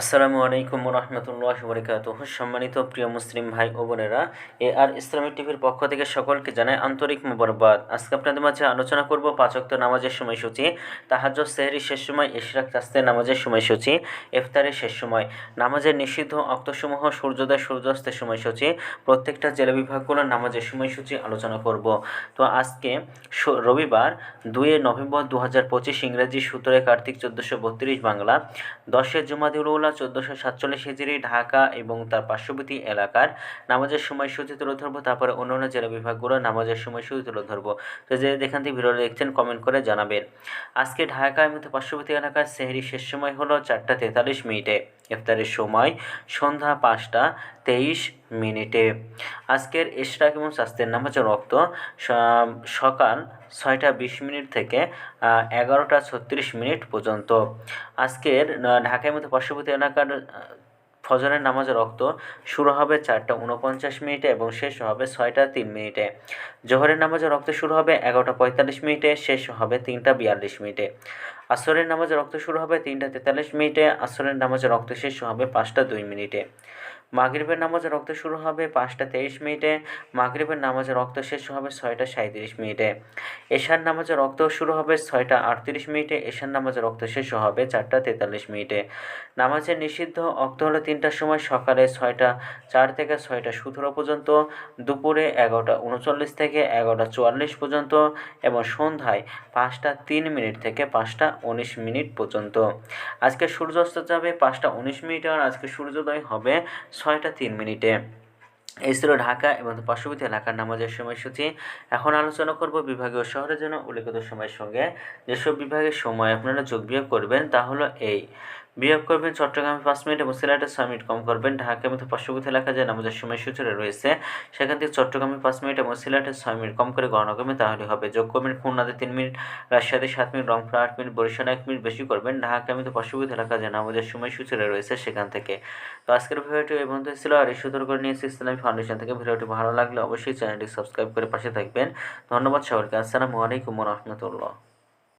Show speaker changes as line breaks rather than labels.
আসসালামু আলাইকুম রহমতুল্লাহ বরকাত সম্মানিত প্রিয় মুসলিম ভাই ও বোনেরা, এ আর ইসলামিক টিভির পক্ষ থেকে সকলকে জানায় আন্তরিক মুবারকবাদ। আজকে আপনাদের মাঝে আলোচনা করব পাঁচক্ত নামাজের সময়সূচি তাহাজ সেহরি শেষ সময়, ইশরাক তাস্তে নামাজের সময়সূচি, ইফতারের শেষ সময়। নামাজের নিষিদ্ধ অক্তসমূহ, সূর্যোদয়, সূর্যাস্তের সময়সূচি, প্রত্যেকটা জেলা বিভাগগুলোর নামাজের সময়সূচি আলোচনা করব। তো আজকে রবিবার, দুই নভেম্বর দু হাজার পঁচিশ ইংরেজি সতেরোই কার্তিক চোদ্দোশো বত্রিশ বাংলা দশের জুমাদিউল উল্লাহ চোদ্দোশো সাতচল্লিশ হিজড়ি ঢাকা এবং তার পার্শ্ববর্তী এলাকার নামাজের সময়সূচি তুলে ধরবো, তারপরে অন্যান্য জেলা বিভাগগুলো নামাজের সময়সূচি তুলে ধরবো। তো যে যেখান থেকে ভিডিও দেখছেন কমেন্ট করে জানাবেন। আজকে ঢাকা এবং পার্শ্ববর্তী এলাকার সেহরি শেষ সময় হলো চারটা তেতাল্লিশ মিনিটে। ইফতারের সময়, সন্ধ্যা পাঁচটা তেইশ মিনিটে। আজকের ইশরাক এবং স্বাস্থ্যের নামাজের রক্ত সকাল ছয়টা বিশ মিনিট থেকে এগারোটা ছত্রিশ মিনিট পর্যন্ত। আজকের ঢাকার মধ্যে পার্শ্ববর্তী এলাকার ফজরের নামাজের রক্ত শুরু হবে চারটা উনপঞ্চাশ মিনিটে এবং শেষ হবে ছয়টা তিন মিনিটে। জোহরের নামাজের রক্ত শুরু হবে এগারোটা পঁয়তাল্লিশ মিনিটে, শেষ হবে তিনটা বিয়াল্লিশ মিনিটে। আসরের নামাজের রক্ত শুরু হবে তিনটা তেতাল্লিশ মিনিটে, আসরের নামাজের রক্ত শেষ হবে পাঁচটা দুই মিনিটে। মাগরিবের নামাজের রক্ত শুরু হবে পাঁচটা তেইশ মিনিটে, মাগরিবের নামাজের রক্ত শেষ হবে ছয়টা সাঁত্রিশ মিনিটে। এশার নামাজের রক্ত শুরু হবে ছয়টা আটত্রিশ মিনিটে, এশার নামাজের রক্ত শেষ হবে চারটা তেতাল্লিশ মিনিটে। নামাজের নিষিদ্ধ অক্ত হলো তিনটার সময় সকালে ছয়টা চার থেকে ছয়টা সতেরো পর্যন্ত, দুপুরে এগারোটা উনচল্লিশ থেকে এগারোটা চুয়াল্লিশ পর্যন্ত এবং সন্ধ্যায় পাঁচটা তিন মিনিট থেকে পাঁচটা উনিশ মিনিট পর্যন্ত। আজকে সূর্যাস্ত যাবে পাঁচটা উনিশ মিনিটে আর আজকে সূর্যোদয় হবে ছয়টা তিন মিনিটে। এই ছিল ঢাকা এবং পার্শ্ববর্তী এলাকার নামাজের সময়সূচি। এখন আলোচনা করব বিভাগীয় শহরের জন্য উল্লেখিত সময়ের সঙ্গে। যেসব বিভাগের সময় আপনারা যোগ বিয়োগ করবেন তা হলো এই। বিয়োগ করবেন চট্টগ্রামে পাঁচ মিনিট এবং সিলেটে ছয় মিনিট। কম করবেন। ঢাকা এবং তার পার্শ্ববর্তী এলাকা যে নামাজের সময়সূচি রয়েছে, সেখান থেকে চট্টগ্রামে পাঁচ মিনিট এবং সিলেটে ছয় মিনিট। কম করে গণনা করবেন তাহলে হবে। যোগ করবেন খুলনাতে তিন মিনিট, রাজশাহীতে সাত মিনিট, রংপুর আট মিনিট, বরিশালে এক মিনিট। বেশি করবেন। ঢাকা এবং তার পার্শ্ববর্তী এলাকা যে নামাজের সময়সূচি রয়েছে সেখান থেকে। তো আজকের ভিডিওটি এই পর্যন্ত ছিল। আর এই সতর্ক নিয়েছি ইসলামী ফাউন্ডেশন থেকে ভিডিওটি ভালো লাগলে অবশ্যই চ্যানেলটি সাবস্ক্রাইব করে পাশে থাকবেন। ধন্যবাদ সবাইকে। আসসালামু আলাইকুম রহমতুল্লাহ।